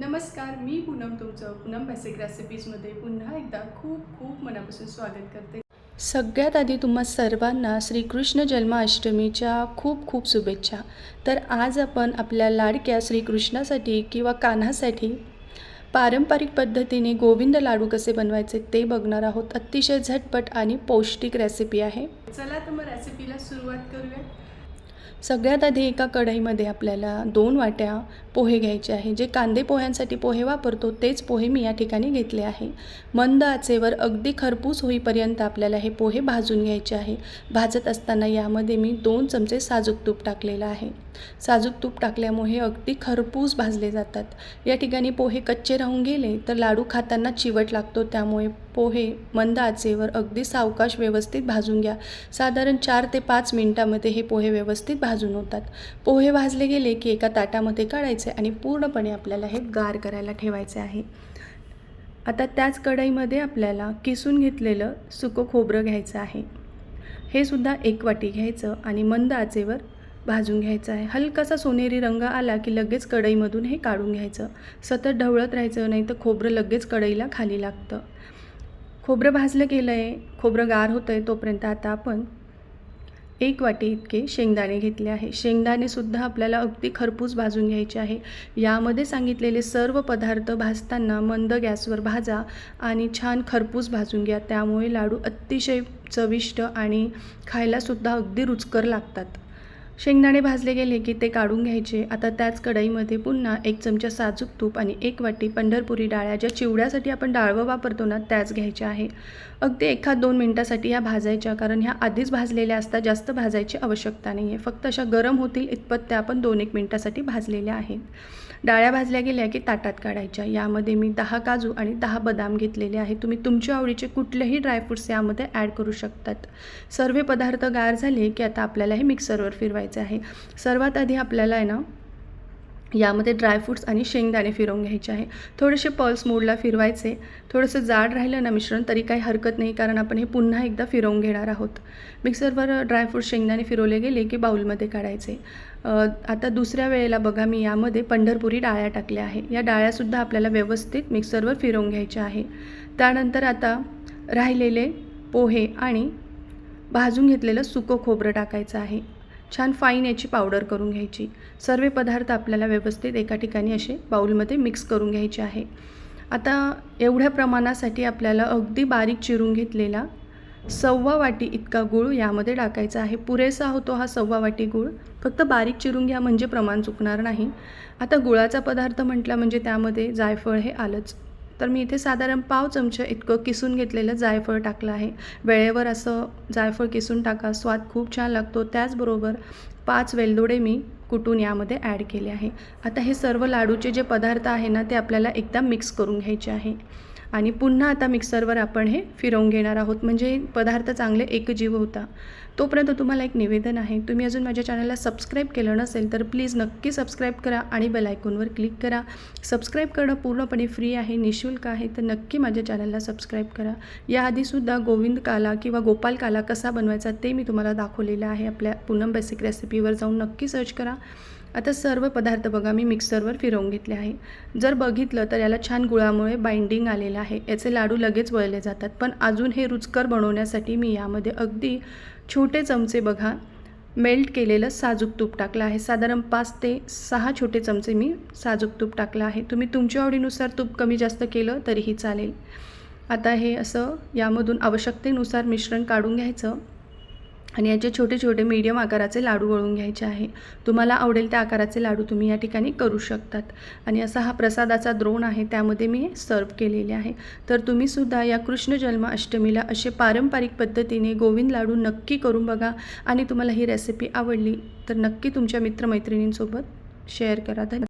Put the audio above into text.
नमस्कार मी पूनम तुमचं पूनम बेसिक रेसिपीजमध्ये पुन्हा एकदा खूप खूप मनापासून स्वागत करते. सगळ्यात आधी तुम्हा सर्वांना श्रीकृष्ण जन्माष्टमीच्या खूप खूप शुभेच्छा. तर आज आपण आपल्या लाडक्या श्रीकृष्णासाठी किंवा कान्हासाठी पारंपरिक पद्धतीने गोविंद लाडू कसे बनवायचे ते बघणार आहोत. अतिशय झटपट आणि पौष्टिक रेसिपी आहे. चला तर मग रेसिपीला सुरुवात करूया सगळ्यात आधी एका कढईमध्ये आपल्याला दोन वाट्या पोहे घ्यायचे आहे. जे कांदे पोह्यांसाठी पोहे वापरतो तेच पोहे मी या ठिकाणी घेतले आहे. मंद आचेवर अगदी खरपूस होईपर्यंत आपल्याला हे पोहे भाजून घ्यायचे आहे. भाजत असताना यामध्ये मी दोन चमचे साजूक तूप टाकलेलं आहे. साजूक तूप टाकल्यामुळे अगदी खरपूस भाजले जातात. या ठिकाणी पोहे कच्चे राहून गेले तर लाडू खाताना चिवट लागतो त्यामुळे पोहे मंद आचेवर अगदी सावकाश व्यवस्थित भाजून घ्या. साधारण चार ते पाच मिनिटामध्ये हे पोहे व्यवस्थित भाजून होतात. पोहे भाजले गेले की एका ताटामध्ये काढायचे आणि पूर्णपणे आपल्याला हे गार करायला ठेवायचे आहे. आता त्याच कढईमध्ये आपल्याला किसून घेतलेलं सुकं खोबरं घ्यायचं आहे. हे सुद्धा एक वाटी घ्यायचं आणि मंद आचेवर भाजून घ्यायचं आहे. हलकासा सोनेरी रंग आला की लगेच कढईमधून हे काढून घ्यायचं. सतत ढवळत राहायचं नाही तर खोबरं लगेच कढईला खाली लागतं. खोबरं भाजलं गेलं आहे खोबरं गार होतं आहे तोपर्यंत आता आपण एक वाटी इतके शेंगदाणे घेतले आहे. शेंगदाणेसुद्धा आपल्याला अगदी खरपूस भाजून घ्यायचे आहे. यामध्ये सांगितलेले सर्व पदार्थ भाजताना मंद गॅसवर भाजा आणि छान खरपूस भाजून घ्या. त्यामुळे लाडू अतिशय चविष्ट आणि खायलासुद्धा अगदी रुचकर लागतात. शेंगदाणे भाजले गेले की ते काढून घ्यायचे. आता त्याच कढईमध्ये पुन्हा एक चमचा साजूक तूप आणि एक वाटी पंढरपुरी डाळ्या ज्या चिवड्यासाठी आपण डाळवं वापरतो ना त्याच घ्यायच्या आहे. अगदी एखाद दोन मिनटासाठी ह्या भाजायच्या कारण ह्या आधीच भाजलेल्या असतात जास्त भाजायची आवश्यकता नाही आहे फक्त अशा गरम होतील इतपत त्या आपण दोन एक मिनटासाठी भाजलेल्या आहेत. डाळ्या भाजल्या गेल्या की ताटात काढायच्या. यामध्ये मी दहा काजू आणि दहा बदाम घेतलेले आहेत. तुम्ही तुमच्या आवडीचे कुठलेही ड्रायफ्रूट्स यामध्ये ॲड करू शकतात. सर्व पदार्थ गार झाले की आता आपल्याला हे मिक्सरवर फिरवायचे आहे. सर्वात आधी आपल्याला आहे ना यामध्ये ड्रायफ्रूट्स आणि शेंगदाणे फिरवून घ्यायचे आहे. थोडेसे पल्स मोडला फिरवायचे. थोडंसं जाड राहिलं ना मिश्रण तरी काही हरकत नाही कारण आपण हे पुन्हा एकदा फिरवून घेणार आहोत. मिक्सरवर ड्रायफ्रूट्स शेंगदाणे फिरवले गेले की बाऊलमध्ये काढायचे. आता दुसऱ्या वेळेला बघा मी यामध्ये पंढरपुरी डाळ्या टाकल्या आहे. या डाळ्यासुद्धा आपल्याला व्यवस्थित मिक्सरवर फिरवून घ्यायच्या आहे. त्यानंतर आता राहिलेले पोहे आणि भाजून घेतलेलं सुकं खोबरं टाकायचं आहे. छान फाईन याची पावडर करून घ्यायची. सर्व पदार्थ आपल्याला व्यवस्थित एका ठिकाणी असे बाऊलमध्ये मिक्स करून घ्यायचे आहे. आता एवढ्या प्रमाणासाठी आपल्याला अगदी बारीक चिरून घेतलेला सव्वा वाटी इतका गूळ यामध्ये टाकायचा आहे. पुरेसा होतो हा सव्वा वाटी गूळ. फक्त बारीक चिरून घ्या म्हणजे प्रमाण चुकणार नाही. आता गुळाचा पदार्थ म्हटला म्हणजे त्यामध्ये जायफळ हे आलंच. तर मी इथे साधारण पाव चमचा इतकं किसून घेतलेलं जायफळ टाकलं आहे. वेळेवर असं जायफळ किसून टाका स्वाद खूप छान लागतो. त्याचबरोबर पाच वेलदोडे मी कुटून यामध्ये ॲड केले आहे. आता हे सर्व लाडूचे जे पदार्थ आहे ना ते आपल्याला एकदा मिक्स करून घ्यायचे आहे. आणि पुन्हा आता मिक्सरवर आपण हे फिरवून घेणार आहोत. म्हणजे पदार्थ चांगले एकजीव होता. तोपर्यंत तुम्हाला एक निवेदन आहे. तुम्ही अजून माझ्या चॅनलला सबस्क्राईब केलं नसेल तर प्लीज नक्की सबस्क्राईब करा आणि बेलायकॉनवर क्लिक करा. सबस्क्राईब करणं पूर्णपणे फ्री आहे निशुल्क आहे तर नक्की माझ्या चॅनलला सबस्क्राईब करा. याआधीसुद्धा गोविंद काला किंवा गोपाल काला कसा बनवायचा ते मी तुम्हाला दाखवलेलं आहे. आपल्या पूनम बेसिक रेसिपीवर जाऊन नक्की सर्च करा. आता सर्व पदार्थ बघा मी मिक्सरवर फिरवून घेतले आहे. जर बघितलं तर याला छान गुळामुळे बाइंडिंग आलेलं आहे. याचे लाडू लगेच वळले जातात. पण अजून हे रुचकर बनवण्यासाठी मी यामध्ये अगदी छोटे चमचे बघा मेल्ट केलेलं साजूक तूप टाकलं आहे. साधारण पाच ते सहा छोटे चमचे मी साजूक तूप टाकलं आहे. तुम्ही तुमच्या आवडीनुसार तूप कमी जास्त केलं तरीही चालेल. आता हे असं यामधून आवश्यकतेनुसार मिश्रण काढून घ्यायचं. आणि याचे छोटे छोटे मीडियम आकाराचे लाडू वळून घ्यायचे आहे. तुम्हाला आवडेल त्या आकाराचे लाडू तुम्ही या ठिकाणी करू शकतात. आणि असा हा प्रसादाचा द्रोण आहे त्यामध्ये मी सर्व केलेले आहे. तर तुम्हीसुद्धा या कृष्ण जन्माष्टमीला असे पारंपरिक पद्धतीने गोविंद लाडू नक्की करून बघा. आणि तुम्हाला ही रेसिपी आवडली तर नक्की तुमच्या मित्रमैत्रिणींसोबत शेअर करा. धन्यवाद.